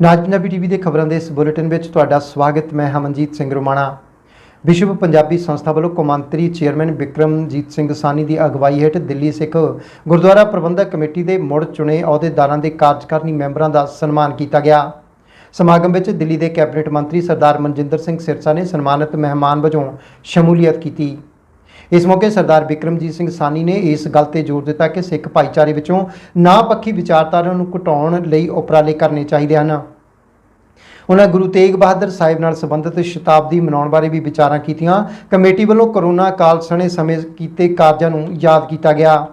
ਨਾਜ Punjabi TV ਦੇ ਖਬਰਾਂ ਦੇ ਇਸ ਬੁਲੇਟਿਨ ਵਿੱਚ ਤੁਹਾਡਾ ਸਵਾਗਤ, ਮੈਂ ਹਮਨਜੀਤ ਸਿੰਘ ਰੋਮਾਣਾ। ਵਿਸ਼ਵ ਪੰਜਾਬੀ ਸੰਸਥਾ ਵੱਲੋਂ ਕੌਮਾਂਤਰੀ ਚੇਅਰਮੈਨ ਵਿਕਰਮਜੀਤ ਸਿੰਘ ਸਾਨੀ ਦੀ ਅਗਵਾਈ ਹੇਠ ਦਿੱਲੀ ਸਿੱਖ ਗੁਰਦੁਆਰਾ ਪ੍ਰਬੰਧਕ ਕਮੇਟੀ ਦੇ ਮੁੜ ਚੁਣੇ ਅਹੁਦੇਦਾਰਾਂ ਦੇ ਕਾਰਜਕਾਰਨੀ ਮੈਂਬਰਾਂ ਦਾ ਸਨਮਾਨ ਕੀਤਾ ਗਿਆ। ਸਮਾਗਮ ਵਿੱਚ ਦਿੱਲੀ ਦੇ ਕੈਬਨਿਟ ਮੰਤਰੀ ਸਰਦਾਰ ਮਨਜਿੰਦਰ ਸਿੰਘ ਸਿਰਸਾ ਨੇ ਸਨਮਾਨਿਤ ਮਹਿਮਾਨ ਵਜੋਂ ਸ਼ਮੂਲੀਅਤ ਕੀਤੀ। ਇਸ ਮੌਕੇ ਸਰਦਾਰ ਬਿਕਰਮਜੀਤ ਸਿੰਘ ਸਾਨੀ ਨੇ ਇਸ ਗੱਲ ਤੇ ਜ਼ੋਰ ਦਿੱਤਾ ਕਿ ਸਿੱਖ ਭਾਈਚਾਰੇ ਵਿੱਚੋਂ ਨਾ ਪੱਖੀ ਵਿਚਾਰਧਾਰਾ ਨੂੰ ਘਟਾਉਣ ਲਈ ਉਪਰਾਲੇ ਕਰਨੇ ਚਾਹੀਦੇ ਹਨ। ਉਹਨਾਂ ਗੁਰੂ ਤੇਗ ਬਹਾਦਰ ਸਾਹਿਬ ਨਾਲ ਸੰਬੰਧਿਤ ਸ਼ਤਾਬਦੀ ਮਨਾਉਣ ਬਾਰੇ ਵੀ ਵਿਚਾਰਾਂ ਕੀਤੀਆਂ। ਕਮੇਟੀ ਵੱਲੋਂ ਕਰੋਨਾ ਕਾਲ ਸਣੇ ਸਮੇਂ ਕੀਤੇ ਕਾਰਜਾਂ ਨੂੰ ਯਾਦ ਕੀਤਾ ਗਿਆ।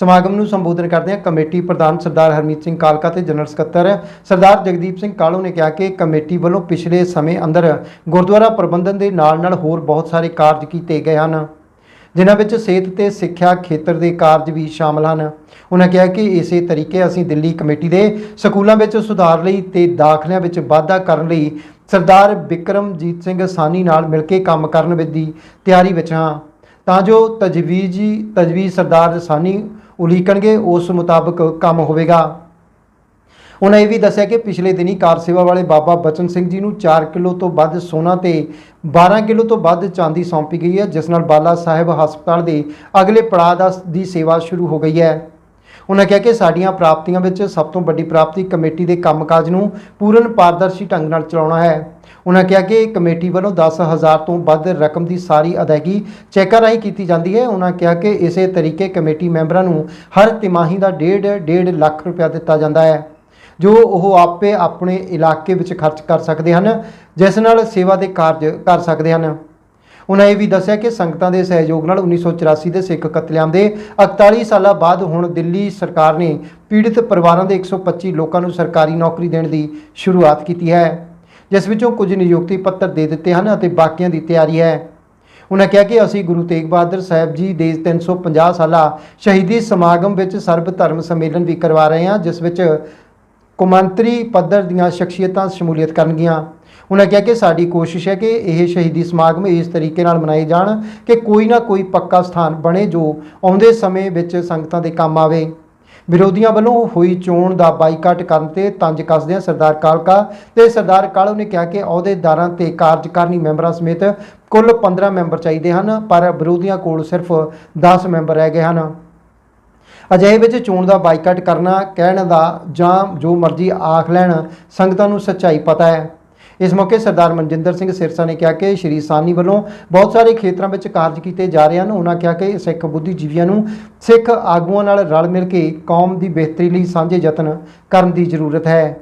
ਸਮਾਗਮ ਨੂੰ ਸੰਬੋਧਨ ਕਰਦਿਆਂ ਕਮੇਟੀ ਪ੍ਰਧਾਨ ਸਰਦਾਰ ਹਰਮੀਤ ਸਿੰਘ ਕਾਲਕਾ ਤੇ ਜਨਰਲ ਸਕੱਤਰ ਸਰਦਾਰ ਜਗਦੀਪ ਸਿੰਘ ਕਾਲੂ ਨੇ ਕਿਹਾ ਕਿ ਕਮੇਟੀ ਵੱਲੋਂ ਪਿਛਲੇ ਸਮੇਂ ਅੰਦਰ ਗੁਰਦੁਆਰਾ ਪ੍ਰਬੰਧਨ ਦੇ ਨਾਲ-ਨਾਲ ਹੋਰ ਬਹੁਤ ਸਾਰੇ ਕਾਰਜ ਕੀਤੇ ਗਏ ਹਨ। ਜਿਨ੍ਹਾਂ ਵਿੱਚ ਸਿਹਤ ਤੇ ਸਿੱਖਿਆ ਖੇਤਰ ਦੇ ਕਾਰਜ ਵੀ ਸ਼ਾਮਲ ਹਨ। ਉਹਨਾਂ ਕਿਹਾ ਕਿ ਇਸੇ ਤਰੀਕੇ ਅਸੀਂ ਦਿੱਲੀ ਕਮੇਟੀ ਦੇ ਸਕੂਲਾਂ ਵਿੱਚ ਸੁਧਾਰ ਲਈ ਤੇ ਦਾਖਲਿਆਂ ਵਿੱਚ ਵਾਧਾ ਕਰਨ ਲਈ ਸਰਦਾਰ ਵਿਕਰਮਜੀਤ ਸਿੰਘ ਸਾਨੀ ਨਾਲ ਮਿਲ ਕੇ ਕੰਮ ਕਰਨ ਵਿੱਚ ਦੀ ਤਿਆਰੀ ਵਿੱਚ ਹਾਂ। ਤਾਂ ਜੋ ਤਜਵੀਜ਼ੀ ਤਜਵੀਜ਼ ਸਰਦਾਰ ਸਾਨੀ ਉਲੀਕਣਗੇ, ਉਸ ਮੁਤਾਬਕ ਕੰਮ ਹੋਵੇਗਾ। ਉਹਨਾਂ ਇਹ ਵੀ ਦੱਸਿਆ ਕਿ ਪਿਛਲੇ ਦਿਨੀ ਕਾਰ ਸੇਵਾ ਵਾਲੇ ਬਾਬਾ ਬਚਨ ਸਿੰਘ ਜੀ ਨੂੰ 4 ਕਿਲੋ ਤੋਂ ਵੱਧ ਸੋਨਾ ਤੇ 12 ਕਿਲੋ ਤੋਂ ਵੱਧ ਚਾਂਦੀ ਸੌਂਪੀ ਗਈ ਹੈ, ਜਿਸ ਨਾਲ ਬਾਲਾ ਸਾਹਿਬ ਹਸਪਤਾਲ ਦੇ ਅਗਲੇ ਪੜਾਅ ਦਾ ਦੀ ਸੇਵਾ ਸ਼ੁਰੂ ਹੋ ਗਈ ਹੈ। ਉਹਨਾਂ ਕਿਹਾ ਕਿ ਸਾਡੀਆਂ ਪ੍ਰਾਪਤੀਆਂ ਵਿੱਚ ਸਭ ਤੋਂ ਵੱਡੀ ਪ੍ਰਾਪਤੀ ਕਮੇਟੀ ਦੇ ਕੰਮਕਾਜ ਨੂੰ ਪੂਰਨ ਪਾਰਦਰਸ਼ੀ ਢੰਗ ਨਾਲ ਚਲਾਉਣਾ ਹੈ। ਉਹਨਾਂ ਕਿਹਾ ਕਿ ਕਮੇਟੀ ਵੱਲੋਂ 10000 ਤੋਂ ਵੱਧ ਰਕਮ ਦੀ ਸਾਰੀ ਅਦਾਇਗੀ ਚੈੱਕਾਂ ਰਾਹੀਂ ਕੀਤੀ ਜਾਂਦੀ ਹੈ। ਉਹਨਾਂ ਕਿਹਾ ਕਿ ਇਸੇ ਤਰੀਕੇ ਕਮੇਟੀ ਮੈਂਬਰਾਂ ਨੂੰ ਹਰ ਤਿਮਾਹੀ ਦਾ 1.5 1.5 ਲੱਖ ਰੁਪਇਆ ਦਿੱਤਾ ਜਾਂਦਾ ਹੈ। ਜੋ ਉਹ ਆਪੇ ਆਪਣੇ ਇਲਾਕੇ ਵਿੱਚ ਖਰਚ ਕਰ ਸਕਦੇ ਹਨ, ਜਿਸ ਨਾਲ ਸੇਵਾ ਦੇ ਕਾਰਜ ਕਰ ਸਕਦੇ ਹਨ। ਉਹਨਾਂ ਇਹ ਵੀ ਦੱਸਿਆ ਕਿ ਸੰਗਤਾਂ ਦੇ ਸਹਿਯੋਗ ਨਾਲ 1984 ਦੇ ਸਿੱਖ ਕਤਲੇਆਮ ਦੇ 41 ਸਾਲਾਂ ਬਾਅਦ ਹੁਣ ਦਿੱਲੀ ਸਰਕਾਰ ਨੇ ਪੀੜਿਤ ਪਰਿਵਾਰਾਂ ਦੇ 125 ਲੋਕਾਂ ਨੂੰ ਸਰਕਾਰੀ ਨੌਕਰੀ ਦੇਣ ਦੀ ਸ਼ੁਰੂਆਤ ਕੀਤੀ ਹੈ, ਜਿਸ ਵਿੱਚੋਂ ਕੁਝ ਨਿਯੁਕਤੀ ਪੱਤਰ ਦੇ ਦਿੱਤੇ ਹਨ ਅਤੇ ਬਾਕੀਆਂ ਦੀ ਤਿਆਰੀ ਹੈ। ਉਹਨਾਂ ਕਿਹਾ ਕਿ ਅਸੀਂ ਗੁਰੂ ਤੇਗ ਬਹਾਦਰ ਸਾਹਿਬ ਜੀ ਦੇ 350 ਸਾਲਾ ਸ਼ਹੀਦੀ ਸਮਾਗਮ ਵਿੱਚ ਸਰਬ ਧਰਮ ਸੰਮੇਲਨ ਵੀ ਕਰਵਾ ਰਹੇ ਹਾਂ, ਜਿਸ ਵਿੱਚ ਕੌਮਾਂਤਰੀ ਪੱਧਰ ਦੀਆਂ ਸ਼ਖਸੀਅਤਾਂ ਸ਼ਮੂਲੀਅਤ ਕਰਨਗੀਆਂ। ਉਹਨਾਂ ਕਿਹਾ ਕਿ ਸਾਡੀ ਕੋਸ਼ਿਸ਼ ਹੈ ਕਿ ਇਹ ਸ਼ਹੀਦੀ ਸਮਾਗਮ ਇਸ ਤਰੀਕੇ ਨਾਲ ਮਨਾਏ ਜਾਣ ਕਿ ਕੋਈ ਨਾ ਕੋਈ ਪੱਕਾ ਸਥਾਨ ਬਣੇ ਜੋ ਆਉਂਦੇ ਸਮੇਂ ਵਿੱਚ ਸੰਗਤਾਂ ਦੇ ਕੰਮ ਆਵੇ। ਵਿਰੋਧੀਆਂ ਵੱਲੋਂ ਹੋਈ ਚੋਣ ਦਾ ਬਾਈਕਾਟ ਕਰਨ ਤੇ ਤੰਜ ਕੱਸਦਿਆਂ ਸਰਦਾਰ ਕਾਲਕਾ ਤੇ ਸਰਦਾਰ ਕਾਲੂ ਨੇ ਕਿਹਾ ਕਿ ਅਹੁਦੇਦਾਰਾਂ ਤੇ ਕਾਰਜਕਾਰਨੀ ਮੈਂਬਰਾਂ ਸਮੇਤ ਕੁੱਲ 15 ਮੈਂਬਰ ਚਾਹੀਦੇ ਹਨ, ਪਰ ਵਿਰੋਧੀਆਂ ਕੋਲ ਸਿਰਫ 10 ਮੈਂਬਰ ਰਹਿ ਗਏ ਹਨ। ਅਜਿਹੇ ਵਿੱਚ ਚੋਣ ਦਾ ਬਾਈਕਾਟ ਕਰਨਾ, ਕਹਿਣ ਦਾ ਜਾਂ ਜੋ ਮਰਜ਼ੀ ਆਖ ਲੈਣ, ਸੰਗਤਾਂ ਨੂੰ ਸੱਚਾਈ ਪਤਾ ਹੈ। ਇਸ ਮੌਕੇ ਸਰਦਾਰ ਮਨਜਿੰਦਰ ਸਿੰਘ ਸਿਰਸਾ ਨੇ ਕਿਹਾ ਕਿ ਸ਼੍ਰੀ ਸਾਨੀ ਵੱਲੋਂ ਬਹੁਤ ਸਾਰੇ ਖੇਤਰਾਂ ਵਿੱਚ ਕਾਰਜ ਕੀਤੇ ਜਾ ਰਹੇ ਹਨ। ਉਹਨਾਂ ਕਿਹਾ ਕਿ ਸਿੱਖ ਬੁੱਧੀਜੀਵੀਆਂ ਨੂੰ ਸਿੱਖ ਆਗੂਆਂ ਨਾਲ ਰਲ ਮਿਲ ਕੇ ਕੌਮ ਦੀ ਬਿਹਤਰੀ ਲਈ ਸਾਂਝੇ ਯਤਨ ਕਰਨ ਦੀ ਜ਼ਰੂਰਤ ਹੈ।